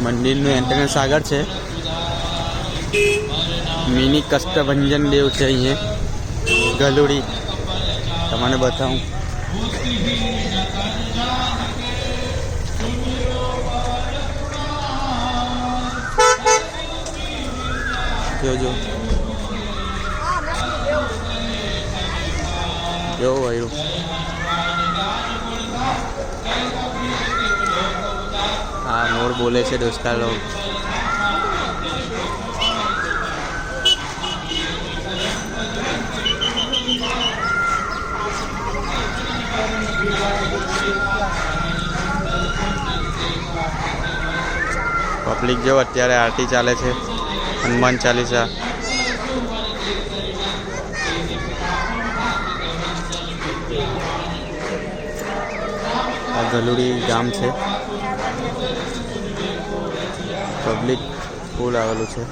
મંદિરનું એન્ટ્રન્સ આગળ છે. મિની કષ્ટભંજન દેવ છે અહીંયા. ગલુડી. તમને બતાવું. જોજો. કેવું વળ્યું મોર બોલે છે દોસ્તા પબ્લિક જો અત્યારે આરતી ચાલે છે, હનુમાન ચાલીસા. આ ગલુડી ગામ છે. પબ્લિક ફૂલ આવેલું છે.